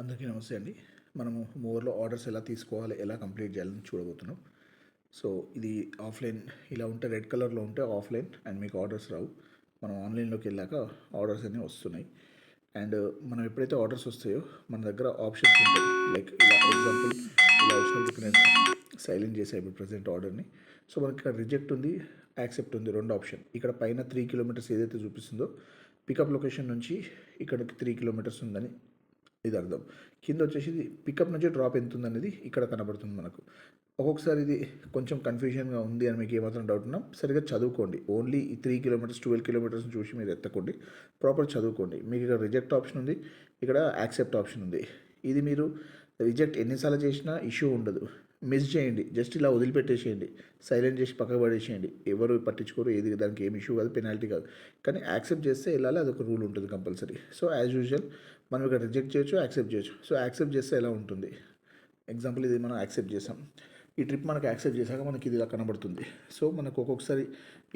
అందరికీ నమస్తే అండి. మనము మోర్లో ఆర్డర్స్ ఎలా తీసుకోవాలి ఎలా కంప్లీట్ చేయాలని చూడబోతున్నాం. సో ఇది ఆఫ్లైన్ ఇలా ఉంటే రెడ్ కలర్లో ఉంటే ఆఫ్లైన్ అండ్ మీకు ఆర్డర్స్ రావు. మనం ఆన్లైన్లోకి వెళ్ళాక ఆర్డర్స్ అనేవి వస్తున్నాయి. అండ్ మనం ఎప్పుడైతే ఆర్డర్స్ వస్తాయో మన దగ్గర ఆప్షన్స్ ఉంటాయి. లైక్ ఇలా ఎగ్జాంపుల్ ఇలా వచ్చినప్పుడు నేను సైలెంట్ చేసాను ఇప్పుడు ప్రజెంట్ ఆర్డర్ని. సో మనకి ఇక్కడ రిజెక్ట్ ఉంది యాక్సెప్ట్ ఉంది రెండు ఆప్షన్. ఇక్కడ పైన త్రీ కిలోమీటర్స్ ఏదైతే చూపిస్తుందో పికప్ లొకేషన్ నుంచి ఇక్కడికి త్రీ కిలోమీటర్స్ ఉందని ఇది అర్థం. కింద వచ్చేసి పికప్ నుంచి డ్రాప్ ఎంత ఉందనేది ఇక్కడ కనబడుతుంది మనకు. ఒక్కొక్కసారి ఇది కొంచెం కన్ఫ్యూజన్గా ఉంది అని మీకు ఏమాత్రం డౌట్ ఉన్నా సరిగ్గా చదువుకోండి. ఓన్లీ ఈ త్రీ కిలోమీటర్స్ ట్వెల్వ్ కిలోమీటర్స్ చూసి మీరు ఎత్తకండి. ప్రాపర్ చదువుకోండి. మీకు ఇక్కడ రిజెక్ట్ ఆప్షన్ ఉంది. ఇక్కడ యాక్సెప్ట్ ఆప్షన్ ఉంది. ఇది మీరు రిజెక్ట్ ఎన్నిసార్లు చేసినా ఇష్యూ ఉండదు. మిస్ చేయండి. జస్ట్ ఇలా వదిలిపెట్టేసేయండి. సైలెంట్ చేసి పక్కకు పడేసేయండి. ఎవరు పట్టించుకోరు. ఏది దానికి ఏం ఇష్యూ కాదు. పెనాల్టీ కాదు. కానీ యాక్సెప్ట్ చేస్తే వెళ్ళాలి. అదొక రూల్ ఉంటుంది కంపల్సరీ సో యాజ్ యూజువల్ మనం ఇక్కడ రిజెక్ట్ చేయొచ్చు యాక్సెప్ట్ చేయొచ్చు. సో యాక్సెప్ట్ చేస్తే ఎలా ఉంటుంది? ఎగ్జాంపుల్ ఇది మనం యాక్సెప్ట్ చేసాం. ఈ ట్రిప్ మనకు యాక్సెప్ట్ చేశాక మనకి ఇది ఇలా కనబడుతుంది. సో మనకు ఒక్కొక్కసారి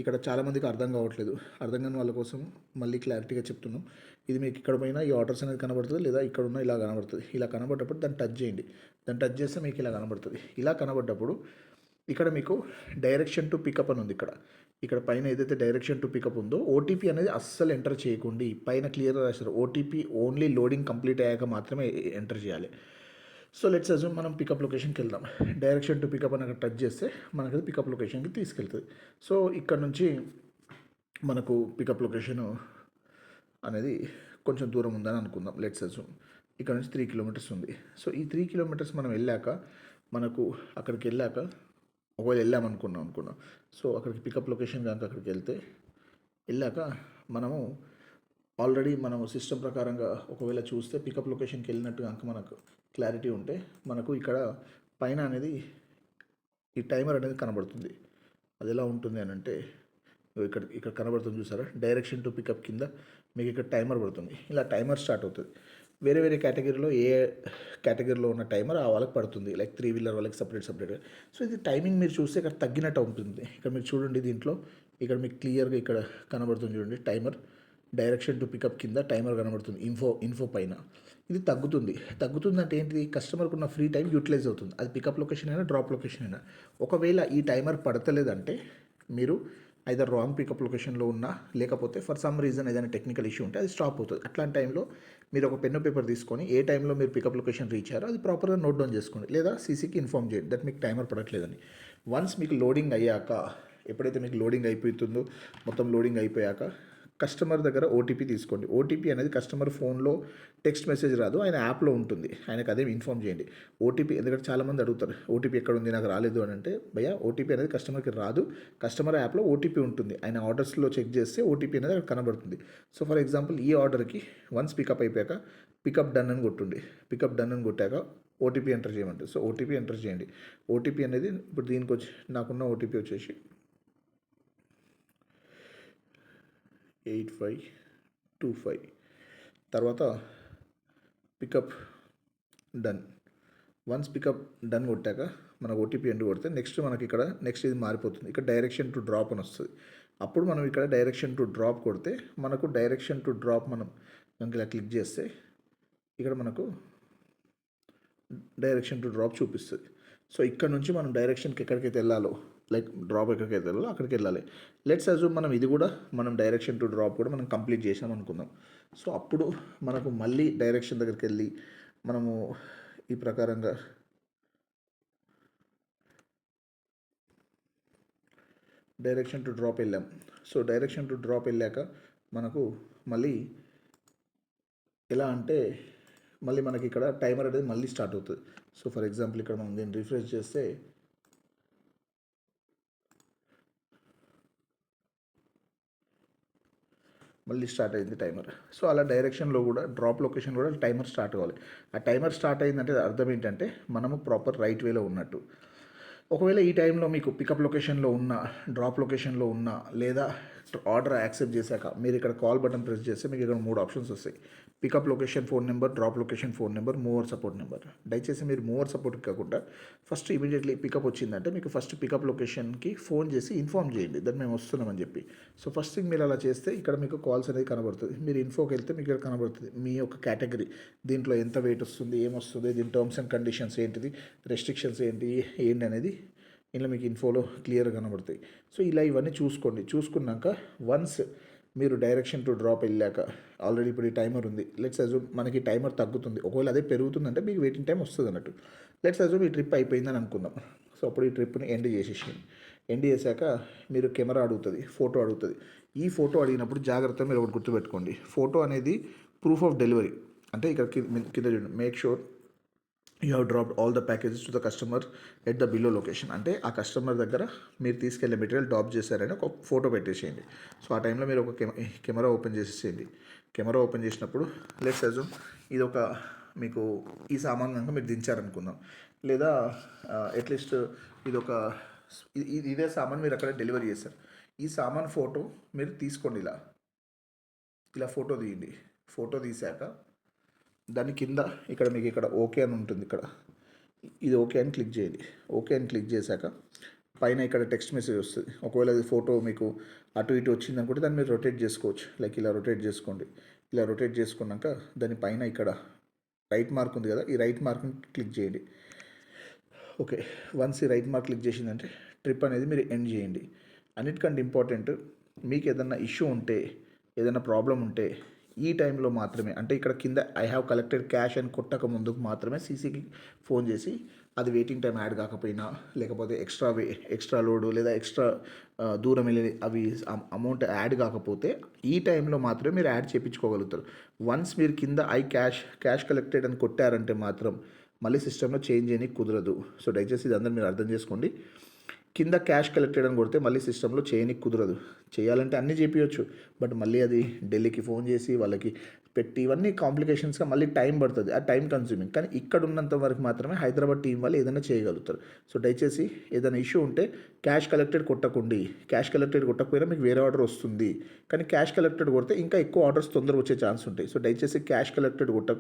ఇక్కడ చాలామందికి అర్థం కావట్లేదు. అర్థం కాని వాళ్ళ కోసం మళ్ళీ క్లారిటీగా చెప్తున్నాం. ఇది మీకు ఇక్కడ పైన ఈ ఆర్డర్స్ అనేది కనబడుతుంది లేదా ఇక్కడ ఉన్న ఇలా కనబడుతుంది. ఇలా కనబడ్డప్పుడు దాన్ని టచ్ చేయండి. దాన్ని టచ్ చేస్తే మీకు ఇలా కనబడుతుంది. ఇలా కనబడ్డప్పుడు ఇక్కడ మీకు డైరెక్షన్ టు పికప్ అని ఉంది ఇక్కడ. ఇక్కడ పైన ఏదైతే డైరెక్షన్ టు పికప్ ఉందో ఓటీపీ అనేది అస్సలు ఎంటర్ చేయకండి పైన క్లియర్గా రాశారు. ఓటీపీ ఓన్లీ లోడింగ్ కంప్లీట్ అయ్యాక మాత్రమే ఎంటర్ చేయాలి. సో లెట్స్ అజ్యూమ్ మనం పికప్ లొకేషన్కి వెళ్దాం. డైరెక్షన్ టు పికప్ అని అక్కడ టచ్ చేస్తే మనకి అది పికప్ లొకేషన్కి తీసుకెళ్తుంది. సో ఇక్కడ నుంచి మనకు పికప్ లొకేషన్ అనేది కొంచెం దూరం ఉందని అనుకుందాం. లెట్స్ అజ్యూమ్ ఇక్కడ నుంచి త్రీ కిలోమీటర్స్ ఉంది. సో ఈ త్రీ కిలోమీటర్స్ మనం వెళ్ళాక మనకు అక్కడికి వెళ్ళాక ఒకవేళ వెళ్ళాం అనుకున్నాం అనుకున్నాం. సో అక్కడికి పికప్ లొకేషన్ కనుక అక్కడికి వెళ్తే వెళ్ళాక మనము ఆల్రెడీ మనం సిస్టమ్ ప్రకారంగా ఒకవేళ చూస్తే పికప్ లొకేషన్కి వెళ్ళినట్టు కనుక మనకు క్లారిటీ ఉంటే మనకు ఇక్కడ పైన అనేది ఈ టైమర్ అనేది కనబడుతుంది. అది ఎలా ఉంటుంది అని అంటే ఇక్కడ ఇక్కడ కనబడుతుంది చూసారా? డైరెక్షన్ టు పికప్ కింద మీకు ఇక్కడ టైమర్ పడుతుంది. ఇలా టైమర్ స్టార్ట్ అవుతుంది. వేరే వేరే కేటగిరీలో ఏ కేటగిరీలో ఉన్న టైమర్ ఆ వాళ్ళకి పడుతుంది. లైక్ త్రీ వీలర్ వాళ్ళకి సపరేట్ సపరేట్గా సో ఇది టైమింగ్ మీరు చూస్తే ఇక్కడ తగ్గినట్టు ఉంటుంది. ఇక్కడ మీరు చూడండి దీంట్లో. ఇక్కడ మీకు క్లియర్గా ఇక్కడ కనబడుతుంది చూడండి. టైమర్ డైరెక్షన్ టు పికప్ కింద టైమర్ కనబడుతుంది. ఇన్ఫో ఇన్ఫో పైన. ఇది తగ్గుతుంది. తగ్గుతుంది అంటే ఏంటిది? కస్టమర్కి ఉన్న ఫ్రీ టైం యూటిలైజ్ అవుతుంది. అది పికప్ లొకేషన్ అయినా డ్రాప్ లొకేషన్ అయినా. ఒకవేళ ఈ టైమర్ పడతలేదంటే మీరు ఐదర్ రాంగ్ పికప్ లొకేషన్లో ఉన్నా లేకపోతే ఫర్ సమ్ రీజన్ ఏదైనా టెక్నికల్ ఇష్యూ ఉంటే అది స్టాప్ అవుతుంది. అట్లాంటి టైంలో మీరు ఒక పెన్ను పేపర్ తీసుకొని ఏ టైంలో మీరు పికప్ లొకేషన్ రీచ్ అయ్యారో అది ప్రాపర్గా నోట్ డౌన్ చేసుకోండి. లేదా సీసీకి ఇన్ఫామ్ చేయండి. దట్ మీకు టైమర్ పడట్లేదని. వన్స్ మీకు లోడింగ్ అయ్యాక ఎప్పుడైతే మీకు లోడింగ్ అయిపోతుందో మొత్తం లోడింగ్ అయిపోయాక కస్టమర్ దగ్గర ఓటీపీ తీసుకోండి ఓటీపీ అనేది కస్టమర్ ఫోన్లో టెక్స్ట్ మెసేజ్ రాదు ఆయన యాప్లో ఉంటుంది ఆయనకు అదే ఇన్ఫామ్ చేయండి ఓటీపీ ఎందుకంటే చాలామంది అడుగుతారు ఓటీపీ ఎక్కడ ఉంది నాకు రాలేదు అని అంటే భయ్యా ఓటీపీ అనేది కస్టమర్కి రాదు కస్టమర్ యాప్లో ఓటీపీ ఉంటుంది ఆయన ఆర్డర్స్లో చెక్ చేస్తే ఓటీపీ అనేది అక్కడ కనబడుతుంది సో ఫర్ ఎగ్జాంపుల్ ఈ ఆర్డర్కి వన్స్ పికప్ అయిపోయాక పికప్ డన్ అని కొట్టుండి పికప్ డన్ అని కొట్టాక ఓటీపీ ఎంటర్ చేయమంటారు సో ఓటీపీ ఎంటర్ చేయండి ఓటీపీ అనేది ఇప్పుడు దీనికి వచ్చి నాకున్న ఓటీపీ వచ్చేసి ఎయిట్ ఫైవ్ టూ ఫైవ్ తర్వాత pickup done. Once pickup done కొట్టాక మనకు ఓటీపీ ఎండ్ కొడితే నెక్స్ట్ మనకి ఇక్కడ నెక్స్ట్ ఇది మారిపోతుంది. ఇక్కడ డైరెక్షన్ టు డ్రాప్ అని వస్తుంది. అప్పుడు మనం ఇక్కడ డైరెక్షన్ టు డ్రాప్ కొడితే మనకు డైరెక్షన్ టు డ్రాప్ మనం ఇలా క్లిక్ చేస్తే ఇక్కడ మనకు డైరెక్షన్ టు డ్రాప్ చూపిస్తుంది. సో ఇక్కడ నుంచి మనం డైరెక్షన్కి ఎక్కడికైతే వెళ్ళాలో లైక్ డ్రాప్ ఎక్కడికి వెళ్ళాలో అక్కడికి వెళ్ళాలి. లెట్స్ అజ్యూమ్ మనం ఇది కూడా మనం డైరెక్షన్ టు డ్రాప్ కూడా మనం కంప్లీట్ చేసాం అనుకుందాం. సో అప్పుడు మనకు మళ్ళీ డైరెక్షన్ దగ్గరికి వెళ్ళి మనము ఈ ప్రకారంగా డైరెక్షన్ టు డ్రాప్ వెళ్ళాం. సో డైరెక్షన్ టు డ్రాప్ వెళ్ళాక మనకు మళ్ళీ ఎలా అంటే మళ్ళీ మనకి ఇక్కడ టైమర్ అనేది మళ్ళీ స్టార్ట్ అవుతుంది. సో ఫర్ ఎగ్జాంపుల్ ఇక్కడ మనం దీన్ని రిఫ్రెష్ చేస్తే మళ్ళీ స్టార్ట్ అయింది టైమర్. సో అలా డైరెక్షన్లో కూడా డ్రాప్ లొకేషన్ కూడా టైమర్ స్టార్ట్ కావాలి. ఆ టైమర్ స్టార్ట్ అయిందంటే అర్థం ఏంటంటే మనము ప్రాపర్ రైట్ వేలో ఉన్నట్టు. ఒకవేళ ఈ టైంలో మీకు పికప్ లొకేషన్లో ఉన్న డ్రాప్ లొకేషన్లో ఉన్న లేదా ఆర్డర్ యాక్సెప్ట్ చేశాక మీరు ఇక్కడ కాల్ బటన్ ప్రెస్ చేస్తే మీకు ఇక్కడ మూడు ఆప్షన్స్ వస్తాయి. Pickup location phone number drop location phone number mover support number. దయచేసి మీరు మూవర్ సపోర్ట్ కాకుండా ఫస్ట్ ఇమీడియట్లీ పికప్ వచ్చిందంటే మీకు ఫస్ట్ పికప్ లొకేషన్కి ఫోన్ చేసి ఇన్ఫామ్ చేయండి. దాన్ని మేము వస్తున్నామని చెప్పి. సో ఫస్ట్ థింగ్ మీరు అలా చేస్తే ఇక్కడ మీకు కాల్స్ అనేది కనబడుతుంది. మీరు ఇన్ఫోకి వెళ్తే మీకు ఇక్కడ కనబడుతుంది. మీ యొక్క కేటగిరీ. దీంట్లో ఎంత వెయిట్ వస్తుంది ఏమొస్తుంది దీని టర్మ్స్ అండ్ కండిషన్స్ ఏంటిది రెస్ట్రిక్షన్స్ ఏంటి ఏంటి అనేది ఇలా మీకు ఇన్ఫోలో క్లియర్గా కనబడతాయి. సో ఇలా ఇవన్నీ చూసుకోండి. చూసుకున్నాక వన్స్ మీరు డైరెక్షన్ టు డ్రాప్ వెళ్ళాక ఆల్రెడీ ఇప్పుడు ఈ టైమర్ ఉంది. లెట్స్ అజూమ్ మనకి టైమర్ తగ్గుతుంది. ఒకవేళ అదే పెరుగుతుందంటే మీకు వెయిటింగ్ టైం వస్తుంది అన్నట్టు. లెట్స్ అజూమ్ ఈ ట్రిప్ అయిపోయిందని అనుకుందాం. సో అప్పుడు ఈ ట్రిప్ని ఎండ్ చేసేసి ఎండ్ చేశాక మీరు కెమెరా అడుగుతుంది ఫోటో అడుగుతుంది. ఈ ఫోటో అడిగినప్పుడు జాగ్రత్తగా మీరు ఒకటి గుర్తుపెట్టుకోండి. ఫోటో అనేది ప్రూఫ్ ఆఫ్ డెలివరీ అంటే ఇక్కడ కింద చూడండి. Make sure you have dropped all the packages to the customer at the below location అంటే ఆ కస్టమర్ దగ్గర మీరు తీసుకెళ్ళే మెటీరియల్ డ్రాప్ చేశారని ఒక ఫోటో పెట్టేసేయండి. సో ఆ టైంలో మీరు ఒక కెమె కెమెరా ఓపెన్ చేసేసేయండి. కెమెరా ఓపెన్ చేసినప్పుడు లెట్స్ అజూమ్ ఇది ఒక మీకు ఈ సామాన్ కనుక మీరు దించారనుకుందాం. లేదా అట్లీస్ట్ ఇది ఒక ఇది- ఇదే సామాన్ మీరు అక్కడ డెలివరీ చేశారు. ఈ సామాన్ ఫోటో మీరు తీసుకోండి ఇలా. ఇలా ఫోటో తీయండి. ఫోటో తీశాక దాని కింద ఇక్కడ మీకు ఇక్కడ ఓకే అని ఉంటుంది ఇక్కడ. ఇది ఓకే అని క్లిక్ చేయండి. ఓకే అని క్లిక్ చేశాక పైన ఇక్కడ టెక్స్ట్ మెసేజ్ వస్తుంది. ఒకవేళ అది ఫోటో మీకు అటు ఇటు వచ్చింది అనుకుంటే దాన్ని మీరు రొటేట్ చేసుకోవచ్చు. లైక్ ఇలా రొటేట్ చేసుకోండి. ఇలా రొటేట్ చేసుకున్నాక దాని పైన ఇక్కడ రైట్ మార్క్ ఉంది కదా ఈ రైట్ మార్క్ని క్లిక్ చేయండి. ఓకే వన్స్ ఈ రైట్ మార్క్ క్లిక్ చేసిందంటే ట్రిప్ అనేది మీరు ఎండ్ చేయండి. అన్నిటికంటే ఇంపార్టెంట్ మీకు ఏదన్నా ఇష్యూ ఉంటే ఏదైనా ప్రాబ్లం ఉంటే ఈ టైంలో మాత్రమే అంటే ఇక్కడ కింద ఐ హ్యావ్ కలెక్టెడ్ క్యాష్ అని కొట్టక ముందుకు మాత్రమే సీసీకి ఫోన్ చేసి అది వెయిటింగ్ టైం యాడ్ కాకపోయినా లేకపోతే ఎక్స్ట్రా వే ఎక్స్ట్రా లోడు లేదా ఎక్స్ట్రా దూరం వెళ్ళి అవి అమౌంట్ యాడ్ కాకపోతే ఈ టైంలో మాత్రమే మీరు యాడ్ చేయించుకోగలుగుతారు వన్స్ మీరు కింద ఐ క్యాష్ క్యాష్ కలెక్టెడ్ అని కొట్టారంటే మాత్రం మళ్ళీ సిస్టంలో చేంజ్ చేయడానికి కుదరదు. సో దయచేసి ఇది అందరూ మీరు అర్థం చేసుకోండి. కింద క్యాష్ కలెక్టెడ్ అని కొడితే మళ్ళీ సిస్టంలో చేయనికి కుదరదు. చేయాలంటే అన్నీ చెప్పవచ్చు బట్ మళ్ళీ అది ఢిల్లీకి ఫోన్ చేసి వాళ్ళకి పెట్టి ఇవన్నీ కాంప్లికేషన్స్గా మళ్ళీ టైం పడుతుంది. ఆ టైం కన్స్యూమింగ్ కానీ ఇక్కడ ఉన్నంత వరకు మాత్రమే హైదరాబాద్ టీం వాళ్ళు ఏదైనా చేయగలుగుతారు. సో దయచేసి ఏదైనా ఇష్యూ ఉంటే క్యాష్ కలెక్టెడ్ కొట్టకండి. క్యాష్ కలెక్టెడ్ కొట్టకపోయినా మీకు వేరే ఆర్డర్ వస్తుంది. కానీ క్యాష్ కలెక్టెడ్ కొడితే ఇంకా ఎక్కువ ఆర్డర్స్ తొందరగా వచ్చే ఛాన్స్ ఉంటాయి. సో దయచేసి క్యాష్ కలెక్టెడ్ కొట్ట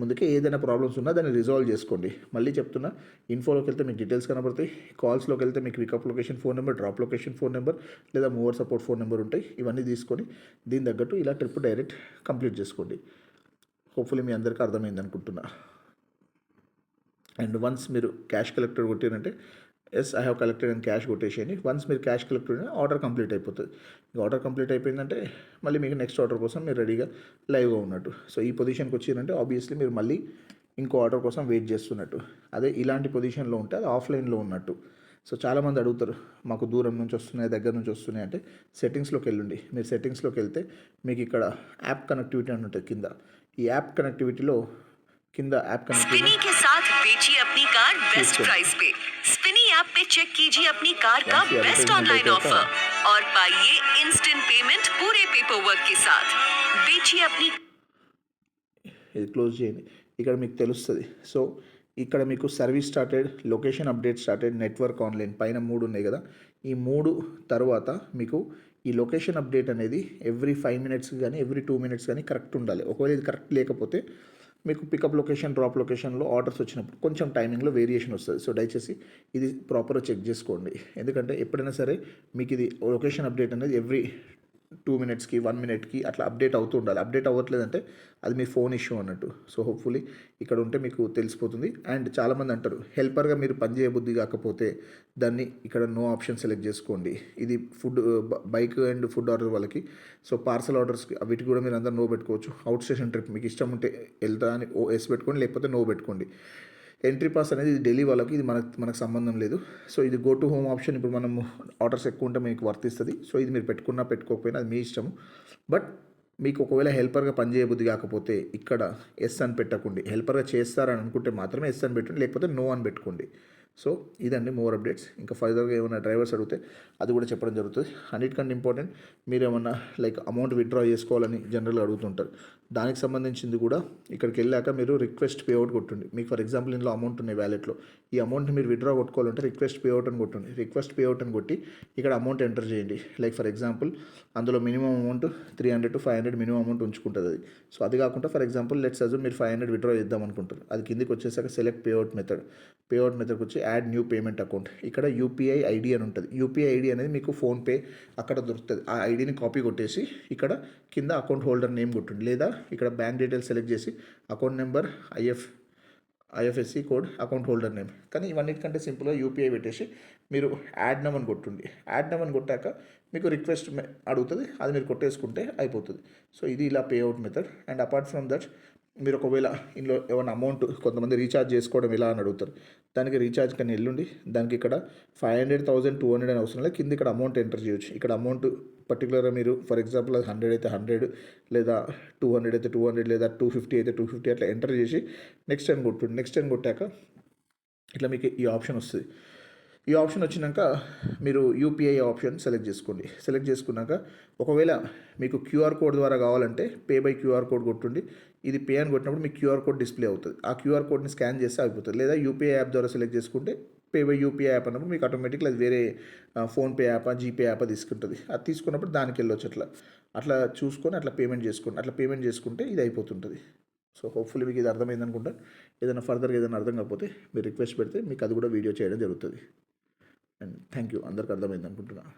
ముందుకే ఏదైనా ప్రాబ్లమ్స్ ఉన్నా దాన్ని రిజాల్వ్ చేసుకోండి. మళ్ళీ చెప్తున్నా ఇన్ఫోలోకి వెళ్తే మీకు డీటెయిల్స్ కనబడతాయి. కాల్స్లోకి వెళ్తే మీకు pickup location phone number drop location phone number లేదా మూవర్ సపోర్ట్ ఫోన్ నెంబర్ ఉంటాయి. ఇవన్నీ తీసుకొని దీని తగ్గట్టు ఇలా ట్రిప్ డైరెక్ట్ కంప్లీట్ చేసుకోండి. హోప్ఫుల్లీ మీ అందరికీ అర్థమైంది అనుకుంటున్నా. అండ్ వన్స్ మీరు cash collector కొట్టారంటే yes I have collected and cash కొట్టేసేయండి. Once మీరు క్యాష్ కలెక్టర్ ఆర్డర్ కంప్లీట్ అయిపోతుంది. ఆర్డర్ కంప్లీట్ అయిపోయిందంటే మళ్ళీ మీకు నెక్స్ట్ ఆర్డర్ కోసం మీరు రెడీగా లైవ్గా ఉన్నట్టు. సో ఈ పొజిషన్కి వచ్చిందంటే ఆబ్వియస్లీ మీరు మళ్ళీ ఇంకో ఆర్డర్ కోసం వెయిట్ చేస్తున్నట్టు. అదే ఇలాంటి పొజిషన్లో ఉంటే అది ఆఫ్లైన్లో ఉన్నట్టు. సో చాలామంది అడుగుతారు మాకు దూరం నుంచి వస్తున్నాయి దగ్గర నుంచి వస్తున్నాయి అంటే సెట్టింగ్స్లోకి వెళ్ళండి మీరు సెట్టింగ్స్లోకి వెళ్తే మీకు ఇక్కడ యాప్ కనెక్టివిటీ అని ఉంటుంది కింద ఈ యాప్ కనెక్టివిటీలో కింద యాప్ కనెక్టివిటీ स्पिनी के साथ बेचिए अपनी कार बेस्ट है। प्राइस पे स्पिनी ऐप पे चेक कीजिए अपनी कार का Once ये बेस्ट advertisement ऑनलाइन देता ऑफर और पाइए इंस्टेंट पेमेंट पूरे पेपर वर्क के साथ बेचिए अपनी ఇది క్లోజ్ చేయండి ఇక్కడ మీకు తెలుస్తుంది సో ఇక్కడ మీకు service started location update started network online పైన మూడు ఉన్నాయి కదా. ఈ మూడు తర్వాత మీకు ఈ లొకేషన్ అప్డేట్ అనేది ఎవ్రీ ఫైవ్ మినిట్స్ కానీ ఎవ్రీ టూ మినిట్స్ కానీ కరెక్ట్ ఉండాలి. ఒకవేళ ఇది కరెక్ట్ లేకపోతే మీకు పికప్ లొకేషన్ డ్రాప్ లొకేషన్లో ఆర్డర్స్ వచ్చినప్పుడు కొంచెం టైమింగ్లో వేరియేషన్ వస్తుంది. సో దయచేసి ఇది ప్రాపర్గా చెక్ చేసుకోండి. ఎందుకంటే ఎప్పుడైనా సరే మీకు ఇది లొకేషన్ అప్డేట్ అనేది ఎవ్రీ టూ మినిట్స్కి వన్ మినిట్కి అట్లా అప్డేట్ అవుతూ ఉండాలి. అప్డేట్ అవ్వట్లేదంటే అది మీ ఫోన్ ఇష్యూ అన్నట్టు. సో హోప్ఫుల్లీ ఇక్కడ ఉంటే మీకు తెలిసిపోతుంది. అండ్ చాలామంది అంటారు హెల్పర్గా మీరు పని చేయబుద్ధి కాకపోతే దాన్ని ఇక్కడ నో ఆప్షన్ సెలెక్ట్ చేసుకోండి. ఇది food bike and food order వాళ్ళకి. సో పార్సల్ ఆర్డర్స్కి వీటికి కూడా మీరు అందరూ నో పెట్టుకోవచ్చు. అవుట్ స్టేషన్ ట్రిప్ మీకు ఇష్టం ఉంటే వెళ్తా అని ఓ ఎస్ పెట్టుకోండి లేకపోతే నో పెట్టుకోండి. ఎంట్రీ పాస్ అనేది ఇది ఢిల్లీ వాళ్ళకి ఇది మనకు మనకు సంబంధం లేదు. సో ఇది గో టు హోమ్ ఆప్షన్ ఇప్పుడు మనం ఆర్డర్స్ ఎక్కువ ఉంటే మీకు వర్తిస్తుంది. సో ఇది మీరు పెట్టుకున్నా పెట్టుకోకపోయినా అది మీ ఇష్టం బట్ మీకు ఒకవేళ హెల్పర్గా పనిచేయబుద్ధి కాకపోతే ఇక్కడ ఎస్ అని పెట్టకండి. హెల్పర్గా చేస్తారని అనుకుంటే మాత్రమే ఎస్ అని పెట్టండి. లేకపోతే నో అని పెట్టుకోండి. సో ఇదండి మోర్ అప్డేట్స్. ఇంకా ఫర్దర్గా ఏమైనా డ్రైవర్స్ అడిగితే అది కూడా చెప్పడం జరుగుతుంది. అన్నిటికంటే ఇంపార్టెంట్ మీరు ఏమన్నా లైక్ అమౌంట్ విత్డ్రా చేసుకోవాలని జనరల్గా అడుగుతుంటారు. దానికి సంబంధించింది కూడా ఇక్కడికి వెళ్ళాక మీరు రిక్వెస్ట్ పేఅవుట్ కొట్టండి. మీకు ఫర్ ఎగ్జాంపుల్ ఇందులో అమౌంట్ ఉన్నాయి వ్యాలెట్లో. ఈ అమౌంట్ని మీరు విత్డ్రా కొట్టుకోవాలంటే రిక్వెస్ట్ పేఅవుట్ అని కొట్టండి. రిక్వెస్ట్ పేఅవుట్ అని కొట్టి ఇక్కడ అమౌంట్ ఎంటర్ చేయండి. లైక్ ఫర్ ఎగ్జాంపుల్ అందులో minimum amount three hundred to five hundred minimum amount ఉంచుకుంటుంది అది. సో అది కాకుండా ఫర్ ఎగ్జాంపుల్ లెట్స్ అజు మీరు ఫైవ్ హండ్రెడ్ విత్డ్రా చేద్దాం అనుకుంటారు. అది కిందికి వచ్చేసాక సెలెక్ట్ పేఅవుట్ మెథడ్. పేఅవుట్ మెథడ్కి వచ్చి యాడ్ న్యూ పేమెంట్ అకౌంట్ ఇక్కడ యూపీఐ ఐడి అని ఉంటుంది. యూపీఐ ఐడి అనేది మీకు ఫోన్పే అక్కడ దొరుకుతుంది. ఆ ఐడిని కాపీ కొట్టేసి ఇక్కడ కింద అకౌంట్ హోల్డర్ నేమ్ కొట్టండి. లేదా ఇక్కడ బ్యాంక్ డీటెయిల్స్ సెలెక్ట్ చేసి account number IF IFSC code account holder name కానీ ఇవన్నిటికంటే సింపుల్గా యూపీఐ పెట్టేసి మీరు యాడ్ నమ్ అని కొట్టుండి. యాడ్ నమ్ అని కొట్టాక మీకు రిక్వెస్ట్ అడుగుతుంది. అది మీరు కొట్టేసుకుంటే అయిపోతుంది. సో ఇది ఇలా payout method and apart from that మీరు ఒకవేళ ఇందులో ఏమైనా అమౌంట్ కొంతమంది రీఛార్జ్ చేసుకోవడం ఎలా అని అడుగుతారు. దానికి రీఛార్జ్ కానీ ఎల్లుండి దానికి ఇక్కడ five hundred thousand two hundred అని అవసరం లేదు. కింద ఇక్కడ అమౌంట్ ఎంటర్ చేయొచ్చు. ఇక్కడ అమౌంట్ పర్టికులర్గా మీరు ఫర్ ఎగ్జాంపుల్ అది హండ్రెడ్ అయితే హండ్రెడ్ లేదా టూ హండ్రెడ్ అయితే టూ హండ్రెడ్ లేదా టూ ఫిఫ్టీ అయితే టూ ఫిఫ్టీ అట్లా ఎంటర్ చేసి నెక్స్ట్ టైం కొట్టుండి నెక్స్ట్ టైం కొట్టాక ఇట్లా మీకు ఈ ఆప్షన్ వస్తుంది. ఈ ఆప్షన్ వచ్చినాక మీరు యూపీఐ ఆప్షన్ సెలెక్ట్ చేసుకోండి. సెలెక్ట్ చేసుకున్నాక ఒకవేళ మీకు క్యూఆర్ కోడ్ ద్వారా కావాలంటే పే బై క్యూఆర్ కోడ్ కొట్టుండి. ఇది పే అని కొట్టినప్పుడు మీకు క్యూఆర్ కోడ్ డిస్ప్లే అవుతుంది. ఆ క్యూఆర్ కోడ్ని స్కాన్ చేస్తే అయిపోతుంది లేదా యూపీఐ యాప్ ద్వారా సెలెక్ట్ చేసుకుంటే పే బై యూపీఐ యాప్ అన్నప్పుడు మీకు ఆటోమేటిక్గా అది వేరే ఫోన్పే యాప్ జీపే యాప్ తీసుకుంటుంది. అది తీసుకున్నప్పుడు దానికి వెళ్ళొచ్చు అట్లా. అట్లా చూసుకొని అట్లా పేమెంట్ చేసుకోండి. అట్లా పేమెంట్ చేసుకుంటే ఇది అయిపోతుంటుంది. సో హోప్ఫుల్లీ మీకు ఇది అర్థమైంది అనుకుంటా. ఏదైనా ఫర్దర్గా ఏదైనా అర్థం కాకపోతే మీరు రిక్వెస్ట్ పెడితే మీకు అది కూడా వీడియో చేయడం జరుగుతుంది. అండ్ థ్యాంక్ యూ అందరికి అర్థమైంది అనుకుంటున్నాను